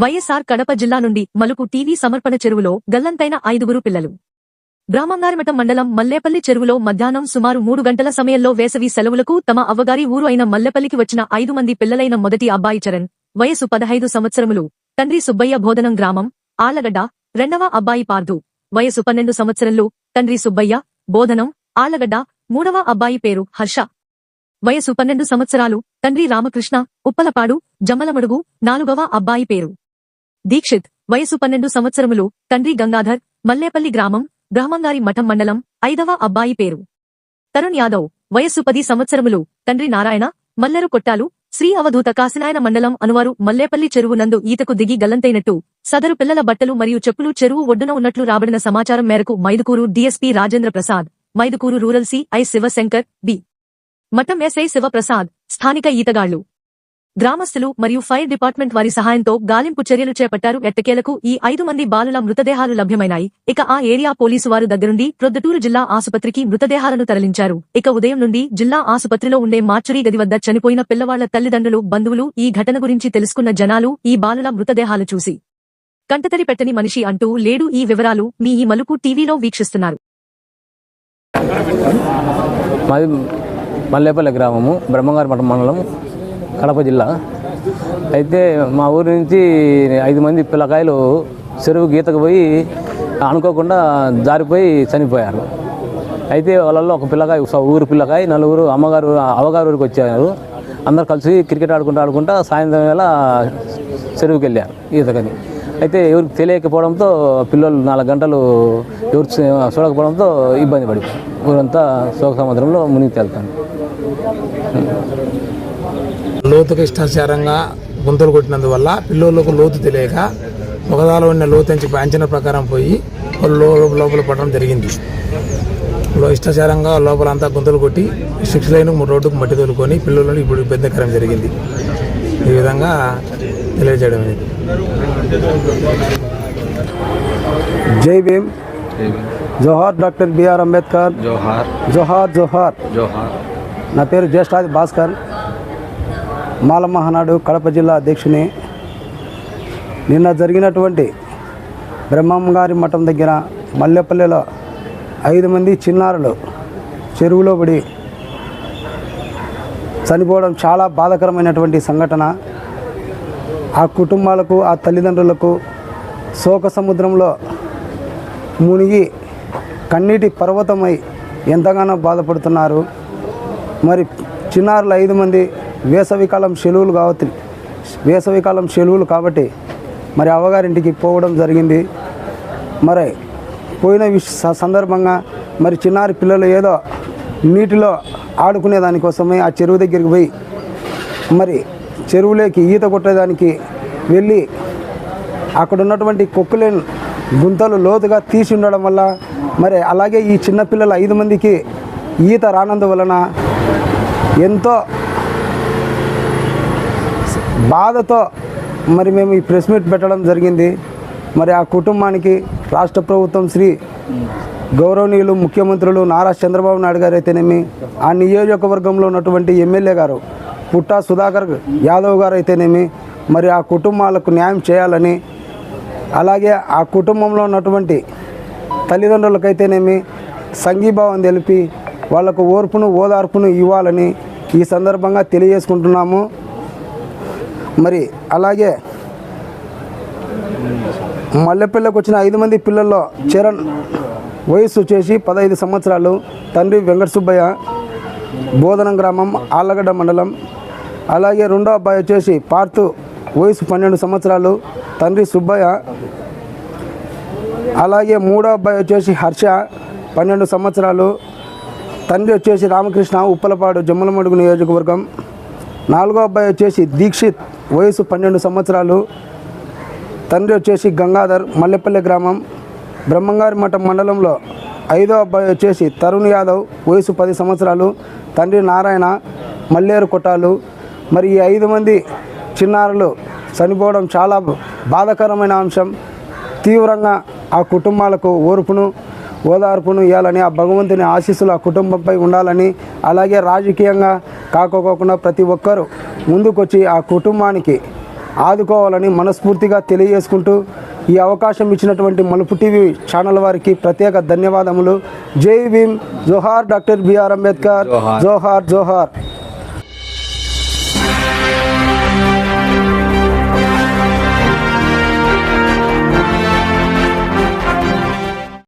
వైఎస్ఆర్ కడప జిల్లా నుండి Maluku TV సమర్పణ చెరువులో గల్లంతైన ఐదుగురు పిల్లలు. బ్రాహ్మంగారిమఠం మండలం మల్లేపల్లి చెరువులో మధ్యాహ్నం సుమారు మూడు గంటల సమయంలో వేసవి సెలవులకు తమ అవ్వగారి ఊరు అయిన మల్లెపల్లికి వచ్చిన ఐదు మంది పిల్లలైన మొదటి అబ్బాయి చరణ్ వయసు పదహైదు సంవత్సరములు తండ్రి సుబ్బయ్య బోధనం గ్రామం ఆలగడ్డ రెండవ అబ్బాయి పార్దు వయసు పన్నెండు సంవత్సరంలో తండ్రి సుబ్బయ్య బోధనం ఆలగడ్డ మూడవ అబ్బాయి పేరు హర్ష. వయసు పన్నెండు సంవత్సరాలు తండ్రి రామకృష్ణ ఉప్పలపాడు జమ్మలమడుగు నాలుగవ అబ్బాయి పేరు. దీక్షిత్ వయసు పన్నెండు సంవత్సరములు తండ్రి గంగాధర్ మల్లేపల్లి గ్రామం బ్రహ్మంగారి మఠం మండలం ఐదవ అబ్బాయి పేరు. తరుణ్ యాదవ్ వయస్సు పది సంవత్సరములు తండ్రి నారాయణ మల్లెరు కొట్టాలు శ్రీ అవధూత కాసినాయన మండలం అనువారు మల్లేపల్లి చెరువు నందు ఈతకు దిగి గల్లంతైనట్టు సదరు పిల్లల బట్టలు మరియు చెప్పులు చెరువు ఒడ్డున ఉన్నట్లు రాబడిన సమాచారం మేరకు Mydukur DSP Rajendra Prasad Mydukur rural C I Sivashankar B. Matham SI Sivaprasad స్థానిక ఈతగాళ్ళు. గ్రామస్తులు మరియు ఫైర్ డిపార్ట్మెంట్ వారి సహాయంతో గాలింపు చర్యలు చేపట్టారు. ఎట్టకేలకు ఈ ఐదు మంది బాలుల మృతదేహాలు లభ్యమైనాయి. ఇక ఆ ఏరియా పోలీసు వారు దగ్గరుండి ప్రొద్దుటూరు జిల్లా ఆసుపత్రికి మృతదేహాలను తరలించారు. ఇక ఉదయం నుండి జిల్లా ఆసుపత్రిలో ఉండే మార్చురీ గది వద్ద చనిపోయిన పిల్లవాళ్ళ తల్లిదండ్రులు బంధువులు ఈ ఘటన గురించి తెలుసుకున్న జనాలు ఈ బాలుల మృతదేహాలు చూసి కంటతడి పెట్టని మనిషి అంటూ లేడు ఈ వివరాలు మీ ఈ మలుపు టీవీలో వీక్షిస్తున్నారు. మల్లేపల్లి గ్రామము బ్రహ్మంగారి మఠం మండలం కడప జిల్లా. అయితే మా ఊరి నుంచి ఐదు మంది పిల్లకాయలు చెరువు గీతకు పోయి అనుకోకుండా జారిపోయి చనిపోయారు. అయితే వాళ్ళల్లో ఒక పిల్లకాయ ఊరు పిల్లకాయ నలుగురు అమ్మగారు అవగారు ఊరికి వచ్చారు. అందరు కలిసి క్రికెట్ ఆడుకుంటూ ఆడుకుంటా సాయంత్రం వేళ చెరువుకి వెళ్ళారు ఈతకని. అయితే ఎవరికి తెలియకపోవడంతో పిల్లలు నాలుగు గంటలు ఎవరు చూడకపోవడంతో ఇబ్బంది పడి ఊరంతా శోక సముద్రంలో మునిగి తేలుతాను లోతుకి ఇష్టాచారంగా గుంతలు కొట్టినందువల్ల పిల్లోళ్ళకు లోతు తెలియక ఒకదాలో ఉన్న లోతు అంచి అంచనా ప్రకారం పోయి వాళ్ళు లోపల పడడం జరిగింది. లో ఇష్టాచారంగా లోపల అంతా గుంతలు కొట్టి సిక్స్ లైన్ రోడ్డుకు మట్టి తోలుకొని పిల్లలను ఇప్పుడు ఇబ్బందికరం జరిగింది. ఈ విధంగా తెలియజేయడం అనేది. జై భీమ్. జోహార్ డాక్టర్ బిఆర్ అంబేద్కర్. జోహార్. జోహార్ జోహార్. జోహార్. నా పేరు జ్యేష్ఠాది భాస్కర్. మాల మహానాడు కడప జిల్లా అధ్యక్షుని. నిన్న జరిగినటువంటి బ్రహ్మంగారి మఠం దగ్గర మల్లెపల్లెలో ఐదు మంది చిన్నారులు చెరువులో పడి చనిపోవడం చాలా బాధాకరమైనటువంటి సంఘటన. ఆ కుటుంబాలకు ఆ తల్లిదండ్రులకు శోక సముద్రంలో మునిగి కన్నీటి పర్వతమై ఎంతగానో బాధపడుతున్నారు. మరి చిన్నారులు ఐదు మంది వేసవికాలం సెలవులు కావచ్చు వేసవికాలం సెలవులు కాబట్టి మరి అవ్వగారింటికి పోవడం జరిగింది. మరి పోయిన సందర్భంగా మరి చిన్నారి పిల్లలు ఏదో నీటిలో ఆడుకునే దానికోసమే ఆ చెరువు దగ్గరికి పోయి మరి చెరువులోకి ఈత కొట్టేదానికి వెళ్ళి అక్కడ ఉన్నటువంటి కొక్కులేని గుంతలు లోతుగా తీసి ఉండడం వల్ల మరి అలాగే ఈ చిన్నపిల్లల ఐదు మందికి ఈత రానందువలన ఎంతో బాధతో మరి మేము ఈ ప్రెస్ మీట్ పెట్టడం జరిగింది. మరి ఆ కుటుంబానికి రాష్ట్ర ప్రభుత్వం శ్రీ గౌరవనీయులు ముఖ్యమంత్రులు నారా చంద్రబాబు నాయుడు గారు అయితేనేమి ఆ నియోజకవర్గంలో ఉన్నటువంటి ఎమ్మెల్యే గారు పుట్టా సుధాకర్ యాదవ్ గారు అయితేనేమి మరి ఆ కుటుంబాలకు న్యాయం చేయాలని అలాగే ఆ కుటుంబంలో ఉన్నటువంటి తల్లిదండ్రులకైతేనేమి సంఘీభావం తెలిపి వాళ్ళకు ఓర్పును ఓదార్పును ఇవ్వాలని ఈ సందర్భంగా తెలియజేసుకుంటున్నాము. మరి అలాగే మల్లెపల్లెకి వచ్చిన ఐదు మంది పిల్లల్లో చరణ్ వయస్సు వచ్చేసి పదహైదు సంవత్సరాలు తండ్రి వెంకట సుబ్బయ్య బోధనం గ్రామం ఆళ్ళగడ్డ మండలం. అలాగే రెండో అబ్బాయి వచ్చేసి పార్తు వయసు పన్నెండు సంవత్సరాలు తండ్రి సుబ్బయ్య. అలాగే మూడో అబ్బాయి వచ్చేసి హర్ష పన్నెండు సంవత్సరాలు తండ్రి వచ్చేసి రామకృష్ణ ఉప్పలపాడు జమ్మలమడుగు నియోజకవర్గం. నాలుగో అబ్బాయి వచ్చేసి దీక్షిత్ వయసు పన్నెండు సంవత్సరాలు. తండ్రి వచ్చేసి గంగాధర్ మల్లెపల్లి గ్రామం. బ్రహ్మంగారి మఠం మండలంలో ఐదో అబ్బాయి వచ్చేసి తరుణ్ యాదవ్ వయసు పది సంవత్సరాలు. తండ్రి నారాయణ మల్లేరు కొట్టాలు. మరి ఈ ఐదు మంది చిన్నారులు చనిపోవడం చాలా బాధాకరమైన అంశం. తీవ్రంగా ఆ కుటుంబాలకు ఓర్పును ఓదార్పును ఇవ్వాలని ఆ భగవంతుని ఆశీస్సులు ఆ కుటుంబంపై ఉండాలని అలాగే రాజకీయంగా కాకోకుండా ప్రతి ఒక్కరూ ముందుకొచ్చి ఆ కుటుంబానికి ఆదుకోవాలని మనస్ఫూర్తిగా తెలియజేసుకుంటూ ఈ అవకాశం ఇచ్చినటువంటి మలుపు టీవీ ఛానల్ వారికి ప్రత్యేక ధన్యవాదములు. జై భీమ్. జోహార్ డాక్టర్ బిఆర్ అంబేద్కర్. జోహార్ జోహార్.